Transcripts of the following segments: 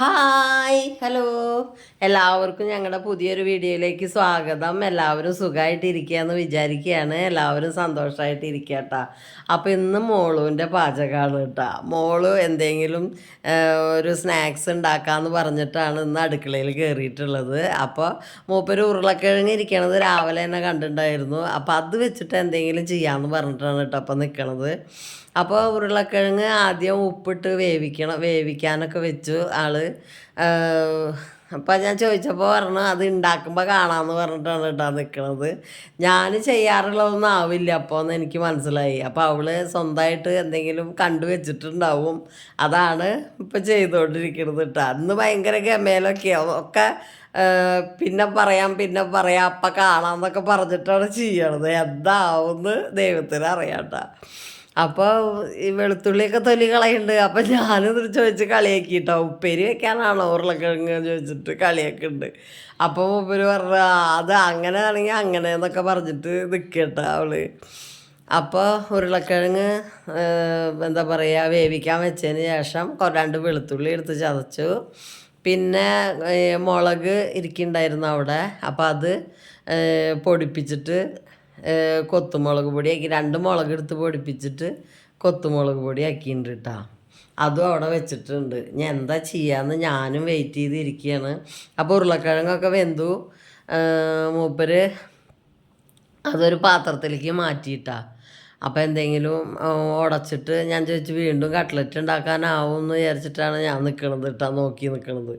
Hi hello. എല്ലാവർക്കും ഞങ്ങളുടെ പുതിയൊരു വീഡിയോയിലേക്ക് സ്വാഗതം. എല്ലാവരും സുഖമായിട്ട് ഇരിക്കുകയെന്ന് വിചാരിക്കുകയാണ്. എല്ലാവരും സന്തോഷമായിട്ട് ഇരിക്കുക കേട്ടോ അപ്പോൾ ഇന്ന് മോളുവിന്റെ പാചകമാണ് കേട്ടോ. മോൾ എന്തെങ്കിലും ഒരു സ്നാക്സ് ഉണ്ടാക്കാമെന്ന് പറഞ്ഞിട്ടാണ് ഇന്ന് അടുക്കളയിൽ കയറിയിട്ടുള്ളത്. അപ്പോൾ മൂപ്പര് ഉരുളക്കിഴങ്ങ് ഇരിക്കണത് രാവിലെ തന്നെ കണ്ടിട്ടുണ്ടായിരുന്നു. അപ്പോൾ അത് വെച്ചിട്ട് എന്തെങ്കിലും ചെയ്യാമെന്ന് പറഞ്ഞിട്ടാണ് കേട്ടോ അപ്പോൾ നിൽക്കണത് അപ്പോൾ ഉരുളക്കിഴങ്ങ് ആദ്യം ഉപ്പിട്ട് വേവിക്കണം വേവിക്കാനൊക്കെ വെച്ചു ആൾ. അപ്പോൾ ഞാൻ ചോദിച്ചപ്പോൾ പറഞ്ഞു അത് ഉണ്ടാക്കുമ്പോൾ കാണാമെന്ന് പറഞ്ഞിട്ടാണ് കേട്ടോ നിൽക്കണത് ഞാൻ ചെയ്യാറുള്ളതൊന്നും ആവില്ല അപ്പോൾ എന്ന് എനിക്ക് മനസ്സിലായി. അപ്പോൾ അവൾ സ്വന്തമായിട്ട് എന്തെങ്കിലും കണ്ടു വെച്ചിട്ടുണ്ടാവും. അതാണ് ഇപ്പോൾ ചെയ്തുകൊണ്ടിരിക്കുന്നത് കേട്ടോ. അന്ന് ഭയങ്കര ഗമയിലൊക്കെയാവും ഒക്കെ പിന്നെ പറയാം പിന്നെ പറയാം അപ്പം കാണാമെന്നൊക്കെ പറഞ്ഞിട്ടാണ് ചെയ്യണത്. എന്താവുമെന്ന് ദൈവത്തിന് അറിയാം കേട്ടോ. അപ്പോൾ ഈ വെളുത്തുള്ളിയൊക്കെ തൊലി കളയുന്നുണ്ട് അപ്പം ഞാനത് ചോദിച്ച് കളിയാക്കി കേട്ടോ ഉപ്പേരി വെക്കാനാണോ ഉരുളക്കിഴങ്ങ് ചോദിച്ചിട്ട് കളിയാക്കുന്നുണ്ട് അപ്പോൾ ഉപ്പര് പറഞ്ഞു "ആ, അത് അങ്ങനെ ആണെങ്കിൽ അങ്ങനെ എന്നൊക്കെ പറഞ്ഞിട്ട് നിൽക്കട്ടെ അവൾ. അപ്പോൾ ഉരുളക്കിഴങ്ങ് എന്താ പറയുക വേവിക്കാൻ വെച്ചതിന് ശേഷം രണ്ട് വെളുത്തുള്ളി എടുത്ത് ചതച്ചു. പിന്നെ മുളക് ഇരിക്കുന്നുണ്ടായിരുന്നു അവിടെ. അപ്പോൾ അത് പൊടിപ്പിച്ചിട്ട് കൊത്തുമുളക് പൊടിയാക്കി രണ്ട് മുളക് എടുത്ത് പൊടിപ്പിച്ചിട്ട് കൊത്തുമുളക് പൊടി ആക്കിയിട്ടുണ്ട് കേട്ടോ അതും അവിടെ വെച്ചിട്ടുണ്ട്. ഞാൻ എന്താ ചെയ്യാന്ന് ഞാനും വെയിറ്റ് ചെയ്തിരിക്കുകയാണ് അപ്പോൾ ഉരുളക്കിഴങ്ങൊക്കെ വെന്തു. മൂപ്പര് അതൊരു പാത്രത്തിലേക്ക് മാറ്റിയിട്ടാ. അപ്പോൾ എന്തെങ്കിലും ഉടച്ചിട്ട് ഞാൻ ചോദിച്ചു വീണ്ടും കട്ട്ലറ്റ് ഉണ്ടാക്കാനാവും എന്ന് വിചാരിച്ചിട്ടാണ് ഞാൻ നിൽക്കണത് കേട്ടോ നോക്കി നിൽക്കണത്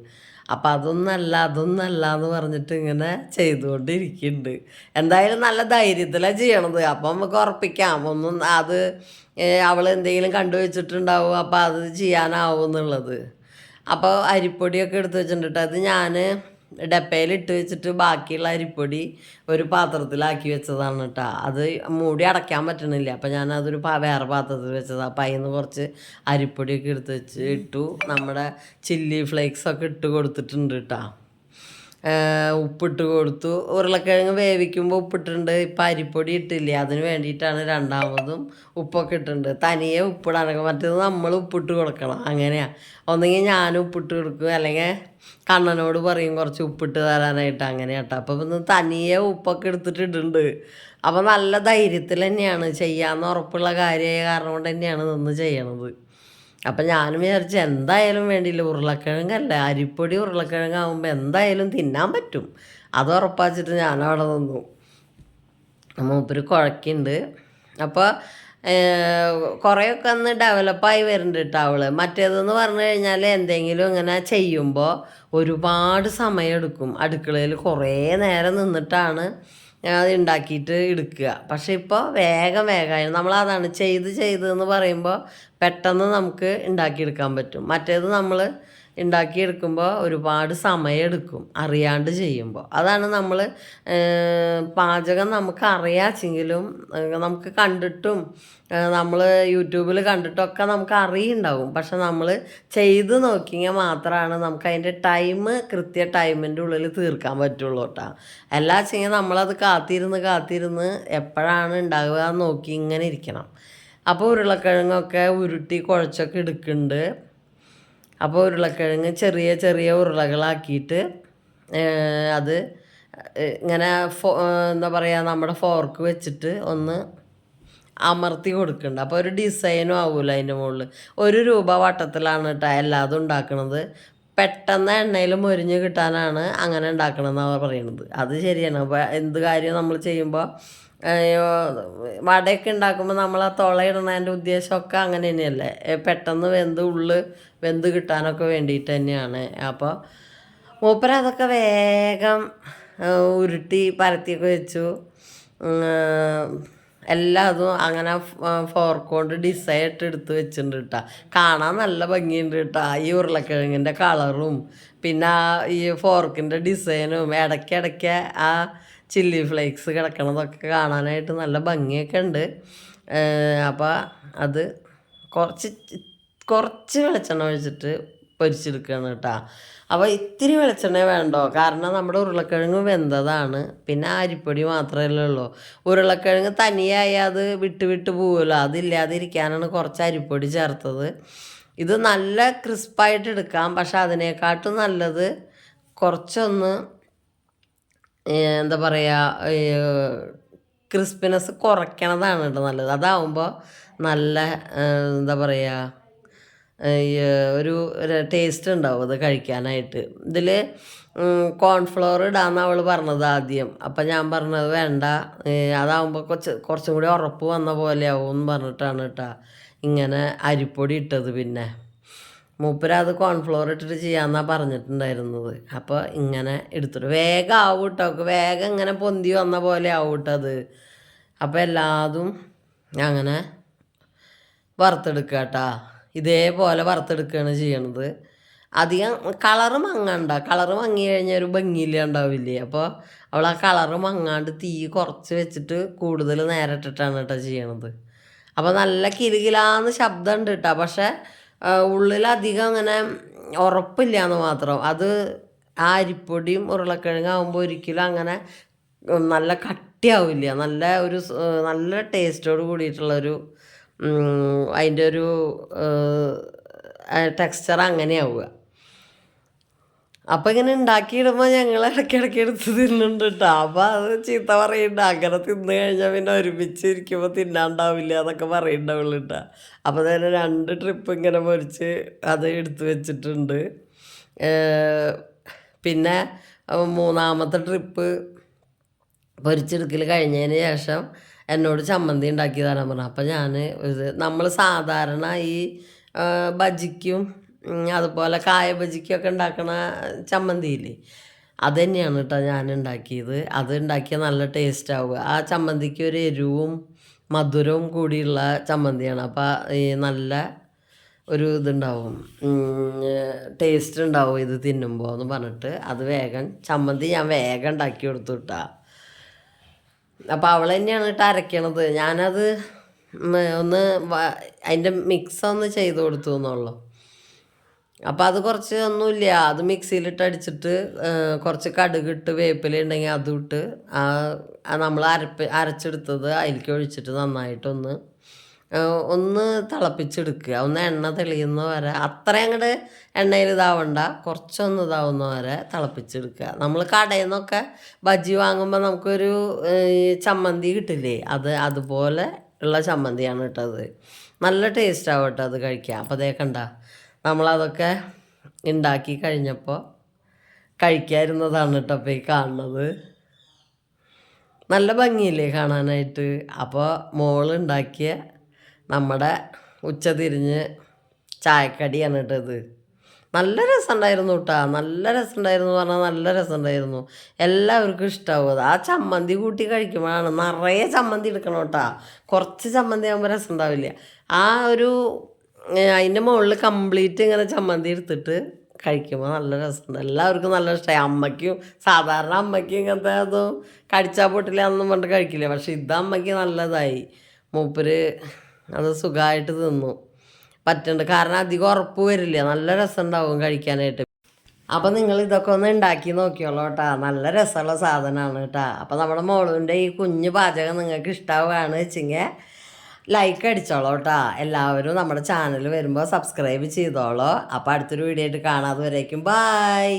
അപ്പം അതൊന്നല്ല അതൊന്നല്ല എന്ന് പറഞ്ഞിട്ട് ഇങ്ങനെ ചെയ്തുകൊണ്ടിരിക്കുന്നുണ്ട്. എന്തായാലും നല്ല ധൈര്യത്തിലാണ് ചെയ്യണത്. അപ്പം നമുക്ക് ഉറപ്പിക്കാം. ഒന്നും അത് അവൾ എന്തെങ്കിലും കണ്ടു വെച്ചിട്ടുണ്ടാവും അപ്പം അത് ചെയ്യാനാവും എന്നുള്ളത്. അപ്പോൾ അരിപ്പൊടിയൊക്കെ എടുത്ത് വെച്ചിട്ടുണ്ട് അത് ഞാൻ ഡപ്പയിൽ ഇട്ട് വെച്ചിട്ട് ബാക്കിയുള്ള അരിപ്പൊടി ഒരു പാത്രത്തിലാക്കി വെച്ചതാണ് കേട്ടോ അത് മൂടി അടയ്ക്കാൻ പറ്റണില്ല. അപ്പം ഞാൻ അതൊരു വേറെ പാത്രത്തിൽ വെച്ചതാണ് അപ്പം അതിൽ നിന്ന് കുറച്ച് അരിപ്പൊടിയൊക്കെ എടുത്ത് വെച്ച് ഇട്ടു. നമ്മുടെ ചില്ലി ഫ്ലേക്സ് ഒക്കെ ഇട്ട് കൊടുത്തിട്ടുണ്ട് കേട്ടോ ഉപ്പിട്ട് കൊടുത്തു. ഉരുളക്കിഴങ്ങ് വേവിക്കുമ്പോൾ ഉപ്പിട്ടുണ്ട് ഇപ്പം അരിപ്പൊടി ഇട്ടില്ലേ? അതിന് വേണ്ടിയിട്ടാണ് രണ്ടാമതും ഉപ്പൊക്കെ ഇട്ടിട്ടുണ്ട്. തനിയെ ഉപ്പിടാനൊക്കെ മറ്റേത് നമ്മൾ ഉപ്പിട്ട് കൊടുക്കണം. അങ്ങനെയാണ് ഒന്നെങ്കിൽ ഞാൻ ഉപ്പിട്ട് കൊടുക്കും. അല്ലെങ്കിൽ കണ്ണനോട് പറയും കുറച്ച് ഉപ്പിട്ട് തരാനായിട്ട്. അങ്ങനെ കേട്ടോ അപ്പം ഇന്ന് തനിയെ ഉപ്പൊക്കെ എടുത്തിട്ടിട്ടുണ്ട് ഇടുന്നുണ്ട്. അപ്പം നല്ല ധൈര്യത്തിൽ തന്നെയാണ്. ചെയ്യാമെന്ന് ഉറപ്പുള്ള കാര്യമായ കാരണം കൊണ്ട് തന്നെയാണ് നിന്ന് ചെയ്യണത്. അപ്പം ഞാനും വിചാരിച്ചു എന്തായാലും വേണ്ടിയില്ല. ഉരുളക്കിഴങ്ങല്ല അരിപ്പൊടി ഉരുളക്കിഴങ്ങാകുമ്പോൾ എന്തായാലും തിന്നാൻ പറ്റും. അത് ഉറപ്പാച്ചിട്ട് ഞാനവിടെ നിന്നു. മൂപ്പര് കുഴക്കുന്നുണ്ട് അപ്പോൾ കുറേയൊക്കെ ഒന്ന് ഡെവലപ്പായി വരുന്നുണ്ട് കേട്ടോ അവൾ. മറ്റേതെന്ന് പറഞ്ഞു കഴിഞ്ഞാൽ എന്തെങ്കിലും ഇങ്ങനെ ചെയ്യുമ്പോൾ ഒരുപാട് സമയമെടുക്കും. അടുക്കളയിൽ കുറേ നേരം നിന്നിട്ടാണ് അത് ഉണ്ടാക്കിയിട്ട് എടുക്കുക. പക്ഷെ ഇപ്പോൾ വേഗം നമ്മൾ അതാണ് ചെയ്ത് ചെയ്ത് എന്ന് പറയുമ്പോൾ പെട്ടെന്ന് നമുക്ക് ഉണ്ടാക്കിയെടുക്കാൻ പറ്റും. മറ്റേത് നമ്മൾ ഉണ്ടാക്കിയെടുക്കുമ്പോൾ ഒരുപാട് സമയമെടുക്കും അറിയാണ്ട് ചെയ്യുമ്പോൾ അതാണ് നമ്മൾ പാചകം നമുക്ക് അറിയാച്ചെങ്കിലും നമുക്ക് കണ്ടിട്ടും നമ്മൾ യൂട്യൂബിൽ കണ്ടിട്ടൊക്കെ നമുക്ക് അറിയുണ്ടാവും പക്ഷെ നമ്മൾ ചെയ്ത് നോക്കിയെങ്കിൽ മാത്രമാണ് നമുക്ക് അതിന്റെ ടൈം കൃത്യ ടൈമിന്റെ ഉള്ളിൽ തീർക്കാൻ പറ്റുള്ളൂ കേട്ടോ എല്ലാ വെച്ചെങ്കിൽ നമ്മളത് കാത്തിരുന്ന് കാത്തിരുന്ന് എപ്പോഴാണ് ഉണ്ടാകുക എന്ന് നോക്കി ഇങ്ങനെ ഇരിക്കണം. അപ്പോൾ ഉരുളക്കിഴങ്ങൊക്കെ ഉരുട്ടി കുഴച്ചൊക്കെ എടുക്കുന്നുണ്ട് അപ്പോൾ ഉരുളക്കിഴങ്ങ് ചെറിയ ചെറിയ ഉരുളകളാക്കിയിട്ട് അത് ഇങ്ങനെ ഫോ എന്താ പറയുക നമ്മുടെ ഫോർക്ക് വെച്ചിട്ട് ഒന്ന് അമർത്തി കൊടുക്കുന്നുണ്ട് അപ്പോൾ ഒരു ഡിസൈനും ആവൂല അതിന്റെ മുകളിൽ. ഒരു രൂപ വട്ടത്തിലാണ് കേട്ടോ എല്ലാതും ഉണ്ടാക്കുന്നത് പെട്ടെന്ന് എണ്ണയിൽ മൊരിഞ്ഞ് കിട്ടാനാണ് അങ്ങനെ ഉണ്ടാക്കണമെന്നാണ് പറയണത് അത് ശരിയാണ്. അപ്പോൾ എന്ത് കാര്യം നമ്മൾ ചെയ്യുമ്പോൾ വടയൊക്കെ ഉണ്ടാക്കുമ്പോൾ നമ്മൾ ആ തുളയിടുന്നതിന്റെ ഉദ്ദേശമൊക്കെ അങ്ങനെ തന്നെയല്ലേ? പെട്ടെന്ന് വെന്ത് ഉള്ളു വെന്ത് കിട്ടാനൊക്കെ വേണ്ടിയിട്ട് തന്നെയാണ്. അപ്പോൾ മൂപ്പര അതൊക്കെ വേഗം ഉരുട്ടി പരത്തിയൊക്കെ വെച്ചു. എല്ലാം അതും അങ്ങനെ ഫോർക്കോണ്ട് കൊണ്ട് ഡിസൈൻ ഇട്ട് എടുത്ത് വെച്ചിട്ടുണ്ട് കേട്ടോ കാണാൻ നല്ല ഭംഗിയുണ്ട് കേട്ടോ ഈ ഉരുളക്കിഴങ്ങിന്റെ കളറും പിന്നെ ഈ ഫോർക്കിന്റെ ഡിസൈനും ഇടയ്ക്കിടയ്ക്ക് ആ ചില്ലി ഫ്ലേക്സ് കിടക്കണതൊക്കെ കാണാനായിട്ട് നല്ല ഭംഗിയൊക്കെ ഉണ്ട്. അപ്പോൾ അത് കുറച്ച് കുറച്ച് വെളിച്ചെണ്ണ ഒഴിച്ചിട്ട് പൊരിച്ചെടുക്കുകയാണ് കേട്ടോ. അപ്പോൾ ഇത്തിരി വെളിച്ചെണ്ണ വേണ്ടോ? കാരണം നമ്മുടെ ഉരുളക്കിഴങ്ങ് വെന്തതാണ്. പിന്നെ അരിപ്പൊടി മാത്രമല്ലേ ഉള്ളൂ. ഉരുളക്കിഴങ്ങ് തനിയായി അത് വിട്ട് വിട്ട് പോവുമല്ലോ. അതില്ലാതിരിക്കാനാണ് കുറച്ച് അരിപ്പൊടി ചേർത്തത്. ഇത് നല്ല ക്രിസ്പായിട്ട് എടുക്കാം. പക്ഷെ അതിനേക്കാട്ടും നല്ലത് കുറച്ചൊന്ന് എന്താ പറയുക ക്രിസ്പിനെസ് കുറയ്ക്കണതാണ് കേട്ടോ നല്ലത്. അതാവുമ്പോൾ നല്ല എന്താ പറയുക ഒരു ടേസ്റ്റ് ഉണ്ടാവും അത് കഴിക്കാനായിട്ട്. ഇതിൽ കോൺഫ്ലവർ ഇടാന്ന് അവൾ പറഞ്ഞത് ആദ്യം. അപ്പം ഞാൻ പറഞ്ഞത് വേണ്ട അതാവുമ്പോൾ കുറച്ച് കുറച്ചും കൂടി ഉറപ്പ് വന്ന പോലെ ആവും എന്ന് പറഞ്ഞിട്ടാണ് കേട്ടോ ഇങ്ങനെ അരിപ്പൊടി ഇട്ടത് പിന്നെ. മൂപ്പര് അത് കോൺഫ്ലോർ ഇട്ടിട്ട് ചെയ്യാന്നാ പറഞ്ഞിട്ടുണ്ടായിരുന്നത്. അപ്പോൾ ഇങ്ങനെ എടുത്തിട്ട് വേഗം ആവും കേട്ടോ വേഗം ഇങ്ങനെ പൊന്തി വന്ന പോലെ ആവും കേട്ടോ അത്. അപ്പോൾ എല്ലാതും അങ്ങനെ വറുത്തെടുക്കുക കേട്ടോ ഇതേപോലെ വറുത്തെടുക്കുകയാണ് ചെയ്യണത്. അധികം കളറ് മങ്ങണ്ട. കളറ് മങ്ങി കഴിഞ്ഞാൽ ഒരു ഭംഗിയില്ല ഉണ്ടാവില്ലേ. അപ്പോൾ അവൾ ആ കളറ് മങ്ങാണ്ട് തീ കുറച്ച് വെച്ചിട്ട് കൂടുതൽ നേരിട്ടിട്ടാണ് കേട്ടോ ചെയ്യണത്. അപ്പോൾ നല്ല കിലുകിലാന്ന് ശബ്ദം ഉണ്ട് കേട്ടോ പക്ഷേ ഉള്ളിലധികം അങ്ങനെ ഉറപ്പില്ല എന്ന് മാത്രം. അത് അരിപ്പൊടിയും ഉരുളക്കിഴങ്ങാകുമ്പോൾ ഒരിക്കലും അങ്ങനെ നല്ല കട്ടിയാവില്ല. നല്ല ഒരു നല്ല ടേസ്റ്റോട് കൂടിയിട്ടുള്ളൊരു അതിന്റെ ഒരു ടെക്സ്ചർ അങ്ങനെയാവുക. അപ്പം ഇങ്ങനെ ഉണ്ടാക്കിയിടുമ്പോൾ ഞങ്ങൾ ഇടയ്ക്കിടയ്ക്ക് എടുത്ത് തിന്നുന്നുണ്ട് കേട്ടോ അപ്പം അത് ചീത്ത പറയുന്നുണ്ട് അങ്ങനെ തിന്നു കഴിഞ്ഞാൽ പിന്നെ ഒരുമിച്ച് ഇരിക്കുമ്പോൾ തിന്നാണ്ടാവില്ല എന്നൊക്കെ പറയുന്നുണ്ടാവുള്ളൂ കേട്ടോ അപ്പോൾ തന്നെ രണ്ട് ട്രിപ്പ് ഇങ്ങനെ പൊരിച്ച് അത് എടുത്ത് വെച്ചിട്ടുണ്ട്. പിന്നെ മൂന്നാമത്തെ ട്രിപ്പ് പൊരിച്ചെടുക്കൽ കഴിഞ്ഞതിന് ശേഷം എന്നോട് ചമ്മന്തി ഉണ്ടാക്കി തരാൻ പറഞ്ഞു. അപ്പം ഞാൻ ഇത് നമ്മൾ സാധാരണ ഈ ബജിക്കും അതുപോലെ കായ ബജിക്കൊക്കെ ഉണ്ടാക്കണ ചമ്മന്തിയില്ലേ? അത് തന്നെയാണ് കേട്ടോ ഞാൻ ഉണ്ടാക്കിയത് അത് ഉണ്ടാക്കിയാൽ നല്ല ടേസ്റ്റ് ആവുക. ആ ചമ്മന്തിക്ക് ഒരു എരിവും മധുരവും കൂടിയുള്ള ചമ്മന്തിയാണ്. അപ്പോൾ ഈ നല്ല ഒരു ഇതുണ്ടാവും. ടേസ്റ്റ് ഉണ്ടാവും ഇത് തിന്നുമ്പോൾ എന്ന് പറഞ്ഞിട്ട് അത് വേഗം ചമ്മന്തി ഞാൻ വേഗം ഉണ്ടാക്കി കൊടുത്തു കേട്ടാ അപ്പോൾ അവൾ തന്നെയാണ് കേട്ടോ അരയ്ക്കണത് ഞാനത് ഒന്ന് അതിന്റെ മിക്സ് ഒന്ന് ചെയ്ത് കൊടുത്തു എന്നുള്ളൂ. അപ്പോൾ അത് കുറച്ച് ഒന്നുമില്ല. അത് മിക്സിയിലിട്ട് അടിച്ചിട്ട് കുറച്ച് കടുകിട്ട് വേപ്പില ഉണ്ടെങ്കിൽ അതും ഇട്ട് ആ നമ്മൾ അരപ്പ് അരച്ചെടുത്തത് അതിലേക്ക് ഒഴിച്ചിട്ട് നന്നായിട്ടൊന്ന് ഒന്ന് തിളപ്പിച്ചെടുക്കുക. ഒന്ന് എണ്ണ തെളിയുന്ന വരെ അത്ര അങ്ങോട്ട് എണ്ണയിൽ ഇതാവണ്ട. കുറച്ചൊന്ന് ഇതാവുന്ന വരെ തിളപ്പിച്ചെടുക്കുക. നമ്മൾ കടയിൽ നിന്നൊക്കെ ബജി വാങ്ങുമ്പോൾ നമുക്കൊരു ചമ്മന്തി കിട്ടില്ലേ? അത് അതുപോലെ ഉള്ള ചമ്മന്തിയാണ് ഇട്ടത് നല്ല ടേസ്റ്റ് ആവട്ടെ അത് കഴിക്കുക അപ്പോൾ അതേ കണ്ട നമ്മളതൊക്കെ ഉണ്ടാക്കി കഴിഞ്ഞപ്പോൾ കഴിക്കാതിരുന്നതാണ് കേട്ടോ അപ്പോൾ ഈ കാണുന്നത്. നല്ല ഭംഗിയില്ലേ കാണാനായിട്ട്. അപ്പോൾ മോളുണ്ടാക്കിയ നമ്മുടെ ഉച്ച തിരിഞ്ഞ് ചായക്കടിയാണ് കേട്ടോ ഇത്. നല്ല രസമുണ്ടായിരുന്നു കേട്ടോ നല്ല രസമുണ്ടായിരുന്നു പറഞ്ഞാൽ നല്ല രസമുണ്ടായിരുന്നു എല്ലാവർക്കും ഇഷ്ടമാവും ആ ചമ്മന്തി കൂട്ടി കഴിക്കുമ്പോഴാണ് നിറയെ ചമ്മന്തി എടുക്കണം കേട്ടോ കുറച്ച് ചമ്മന്തി ആകുമ്പോൾ രസം ഉണ്ടാവില്ല ആ ഒരു അതിന്റെ മുകളിൽ കംപ്ലീറ്റ് ഇങ്ങനെ ചമ്മന്തി എടുത്തിട്ട് കഴിക്കുമ്പോൾ നല്ല രസമുണ്ട്. എല്ലാവർക്കും നല്ല ഇഷ്ടമായി അമ്മയ്ക്കും സാധാരണ അമ്മയ്ക്കും ഇങ്ങനത്തെ അതും കടിച്ചാൽ പൊട്ടില്ല എന്നും പറഞ്ഞിട്ട് കഴിക്കില്ല. പക്ഷെ ഇത് അമ്മയ്ക്ക് നല്ലതായി. മൂപ്പര് അത് സുഖമായിട്ട് തിന്നു. പറ്റുന്നുണ്ട് കാരണം അധികം ഉറപ്പ് വരില്ല. നല്ല രസം ഉണ്ടാവും കഴിക്കാനായിട്ട്. അപ്പം നിങ്ങൾ ഇതൊക്കെ ഒന്ന് ഉണ്ടാക്കി നോക്കിയോളൂ കേട്ടോ. നല്ല രസമുള്ള സാധനമാണ് കേട്ടോ. അപ്പം നമ്മുടെ മോളുവിന്റെ ഈ കുഞ്ഞു പാചകം നിങ്ങൾക്ക് ഇഷ്ടമാവുകയാണ് വെച്ചെങ്കിൽ ലൈക്ക് അടിച്ചോളൂ കേട്ടോ എല്ലാവരും നമ്മുടെ ചാനൽ വരുമ്പോൾ സബ്സ്ക്രൈബ് ചെയ്തോളോ. അപ്പോൾ അടുത്തൊരു വീഡിയോ ആയിട്ട് കാണാതെ വരേക്കും ബായ്